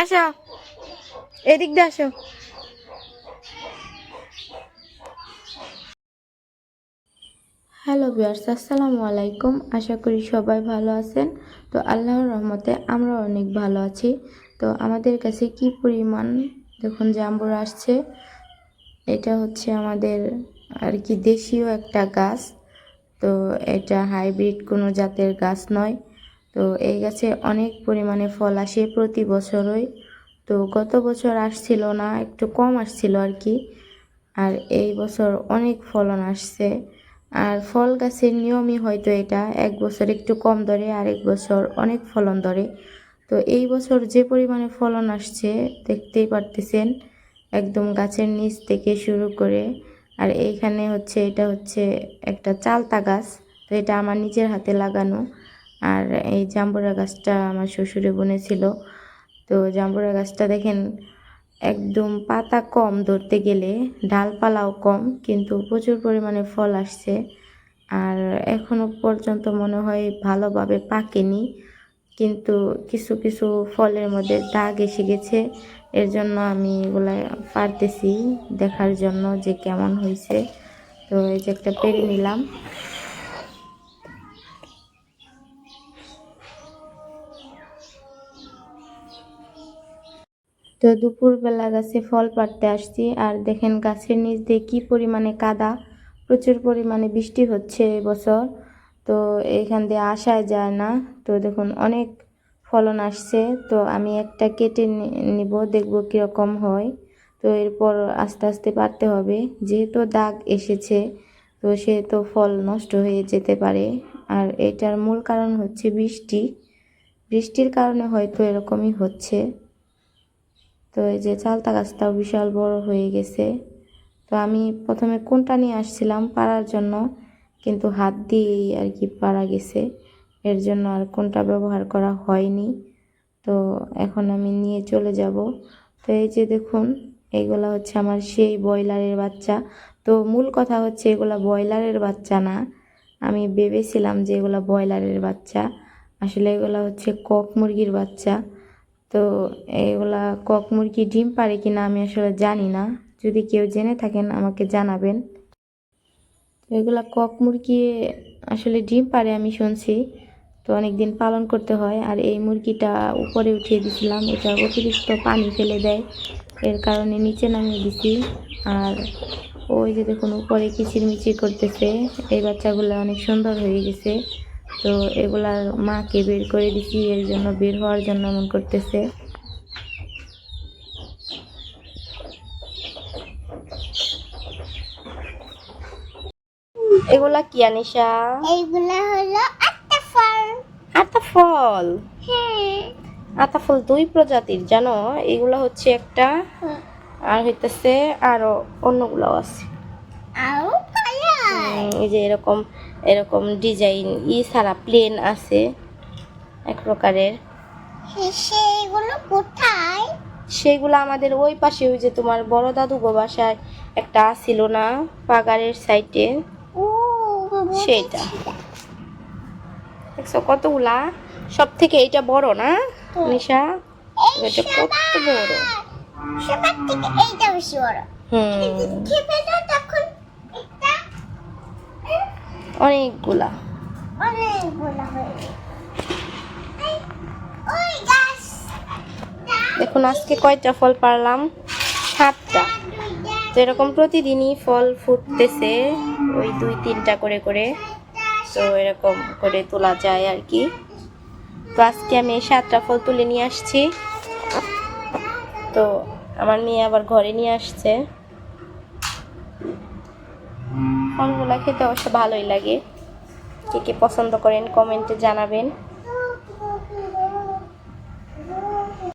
আসো। এদিক দিয়ে আসো। হ্যালো বিয়ার্স আসসালামু আলাইকুম। আশা করি সবাই ভালো আছেন। তো আল্লাহর রহমতে আমরা অনেক ভালো আছি। তো আমাদের কাছে কি পরিমাণ, দেখুন জাম্বুর আসছে। এটা হচ্ছে আমাদের আর কি দেশীয় একটা গাছ। তো এটা হাইব্রিড কোনো জাতের গাছ নয়। তো এই গাছে অনেক পরিমাণে ফল আসে প্রতি বছরই। তো গত বছর আসছিল না, একটু কম আসছিল আর কি। আর এই বছর অনেক ফলন আসছে। আর ফল গাছের নিয়মই হয়তো এটা, এক বছর একটু কম ধরে আর এক বছর অনেক ফলন ধরে। তো এই বছর যে পরিমাণে ফলন আসছে, দেখতেই পারতেছেন, একদম গাছের নিচ থেকে শুরু করে। আর এইখানে হচ্ছে, এটা হচ্ছে একটা চালতা গাছ, তো এটা আমার নিজের হাতে লাগানো। আর এই জাম্বুরা গাছটা আমার শ্বশুরে বনেছিল। তো জাম্বুরা গাছটা দেখেন, একদম পাতা কম ধরতে গেলে, ডালপালাও কম, কিন্তু প্রচুর পরিমাণে ফল আসছে। আর এখনও পর্যন্ত মনে হয় ভালোভাবে পাকেনি, কিন্তু কিছু কিছু ফলের মধ্যে দাগ এসে গেছে। এর জন্য আমি এগুলা পারতেছি দেখার জন্য যে কেমন হয়েছে। তো এই যে একটা পেরে নিলাম। তো দুপুরবেলা গাছে ফল পাড়তে আসছি আর দেখেন গাছের নিচ দিয়ে কী পরিমাণে কাদা, প্রচুর পরিমাণে বৃষ্টি হচ্ছে এবছর তো এখান দিয়ে আসায় যায় না। তো দেখুন, অনেক ফলন আসছে। তো আমি একটা কেটে নিব, দেখব কীরকম হয়। তো এরপর আস্তে আস্তে পারতে হবে। যেহেতু দাগ এসেছে, তো সেহেতু ফল নষ্ট হয়ে যেতে পারে। আর এটার মূল কারণ হচ্ছে বৃষ্টি। বৃষ্টির কারণে হয়তো এরকমই হচ্ছে। তো এই যে চালতা গাছটাও বিশাল বড় হয়ে গেছে। তো আমি প্রথমে কোনটা নিয়ে আসছিলাম পাড়ার জন্য, কিন্তু হাত দিয়েই আর কি পাড়া গেছে। এর জন্য আর কোনটা ব্যবহার করা হয়নি। তো এখন আমি নিয়ে চলে যাব। তো এই যে দেখুন, এগুলা হচ্ছে আমার সেই ব্রয়লারের বাচ্চা। তো মূল কথা হচ্ছে এগুলা ব্রয়লারের বাচ্চা না। আমি ভেবেছিলাম যে এগুলা ব্রয়লারের বাচ্চা। আসলে এগুলা হচ্ছে কক মুরগির বাচ্চা। তো এগুলা কক মুরগি ডিম পারে কি না আমি আসলে জানি না। যদি কেউ জেনে থাকেন, আমাকে জানাবেন। এগুলা কক মুরগি আসলে ডিম পারে আমি শুনছি। তো অনেক দিন পালন করতে হয় আর এই মুরগিটা উপরে উঠিয়ে দিছিলাম। এটা অতিরিক্ত পানি ফেলে দেয়। এর কারণে নিচে নামিয়ে দিছি। আর ওই যে দেখুন, উপরে কিচিরমিচির করতেছে। এই বাচ্চাগুলো অনেক সুন্দর হয়ে গেছে। তো এগুলার মাকে বের করে দিছি এর জন্য বের হওয়ার জন্য এমন করতেছে। এগুলা কি আনিশা? এইগুলা হলো আটটা ফল। আতা ফল? হ্যাঁ। আতা ফল দুই প্রজাতির জানো? এগুলা হচ্ছে একটা আর হইতেছে আরও অন্যগুলাও আছে। কালার এই যে এরকম এরকম ডিজাইন ই সারা প্লেন আছে এক প্রকারের। সেগুলো কোথায়? সেগুলো আমাদের ওই পাশে ওই যে তোমার বড় দাদু গো বাসায় একটা ছিল না পাগারের সাইডে ও সেইটা দেখছ কতগুলা? সব থেকে এটা বড় না নিশা? এটা কত বড়? সবার থেকে এইটা বেশি বড়। হুম। অনেকগুলা। দেখুন আজকে কয়টা ফল পারলাম? সাতটা। তো এরকম প্রতিদিনই ফল ফুটতেছে ওই দুই তিনটা করে করে। তো এরকম করে তোলা যায় আর কি। তো আজকে আমি সাতটা ফল তুলে নিয়ে আসছি। তো আমার মেয়ে আবার ঘরে নিয়ে আসছে। ফলগুলা খেতে অবশ্য ভালোই লাগে। কে কে পছন্দ করেন কমেন্টে জানাবেন।